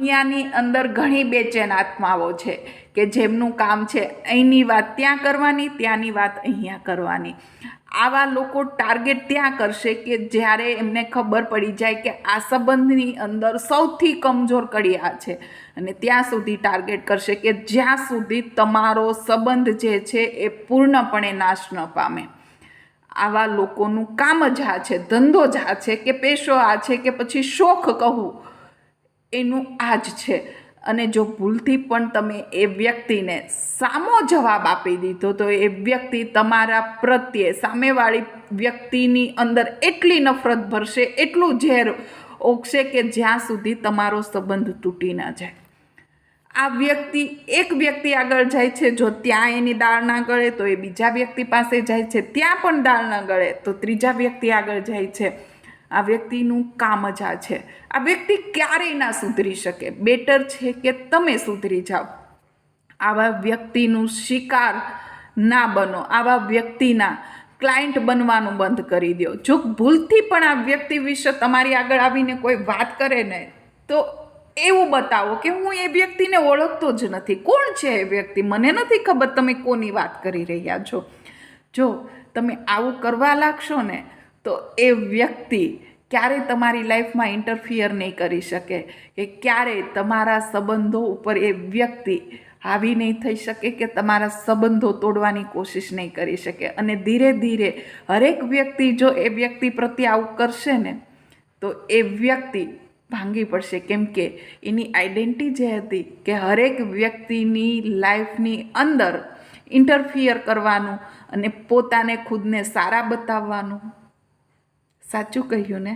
દુનિયાની અંદર ઘણી બેચેન આત્માઓ છે કે જેમનું કામ છે અહીંની વાત ત્યાં કરવાની, ત્યાંની વાત અહીંયા કરવાની. આવા લોકો ટાર્ગેટ ત્યાં કરશે કે જ્યારે એમને ખબર પડી જાય કે આ સંબંધની અંદર સૌથી કમજોર કડી આ છે. અને ત્યાં સુધી ટાર્ગેટ કરશે કે જ્યાં સુધી તમારો સંબંધ જે છે એ પૂર્ણપણે નાશ ન પામે. આવા લોકોનું કામ જ આ છે, ધંધો જ આ છે કે પેશો આ છે કે પછી શોખ કહું. એનું આ જ છે. અને જો ભૂલથી પણ તમે એ વ્યક્તિને સામો જવાબ આપી દીધો, તો એ વ્યક્તિ તમારા પ્રત્યે, સામેવાળી વ્યક્તિની અંદર એટલી નફરત ભરશે, એટલું ઝેર ઓગશે કે જ્યાં સુધી તમારો સંબંધ તૂટી ના જાય. આ વ્યક્તિ, એક વ્યક્તિ આગળ જાય છે, જો ત્યાં એની દાળ ના ગળે, તો એ બીજા વ્યક્તિ પાસે જાય છે, ત્યાં પણ દાળ ના ગળે, તો ત્રીજા વ્યક્તિ આગળ જાય છે. આ વ્યક્તિનું કામ જ આ છે. આ વ્યક્તિ ક્યારેય ના સુધરી શકે. બેટર છે કે તમે સુધરી જાઓ. આવા વ્યક્તિનું શિકાર ના બનો. આવા વ્યક્તિના ક્લાયન્ટ બનવાનું બંધ કરી દો. જો ભૂલથી પણ આ વ્યક્તિ વિશે તમારી આગળ આવીને કોઈ વાત કરે ને, તો એવું બતાવો કે હું એ વ્યક્તિને ઓળખતો જ નથી. કોણ છે એ વ્યક્તિ? મને નથી ખબર તમે કોની વાત કરી રહ્યા છો. જો તમે આવું કરવા લાગશો ને તો એ વ્યક્તિ ક્યારેય તમારી લાઈફમાં ઇન્ટરફિયર નહીં કરી શકે કે ક્યારેય તમારા સંબંધો ઉપર એ વ્યક્તિ હાવી નહીં થઈ શકે કે તમારા સંબંધો તોડવાની કોશિશ નહીં કરી શકે. અને ધીરે ધીરે હરેક વ્યક્તિ જો એ વ્યક્તિ પ્રત્યે આવું કરશે ને, તો એ વ્યક્તિ ભાંગી પડશે. કેમ કે એની આઈડેન્ટિટી જે હતી કે હરેક વ્યક્તિની લાઈફની અંદર ઇન્ટરફિયર કરવાનું અને પોતાને ખુદને સારા બતાવવાનું સાચું કહ્યું ને?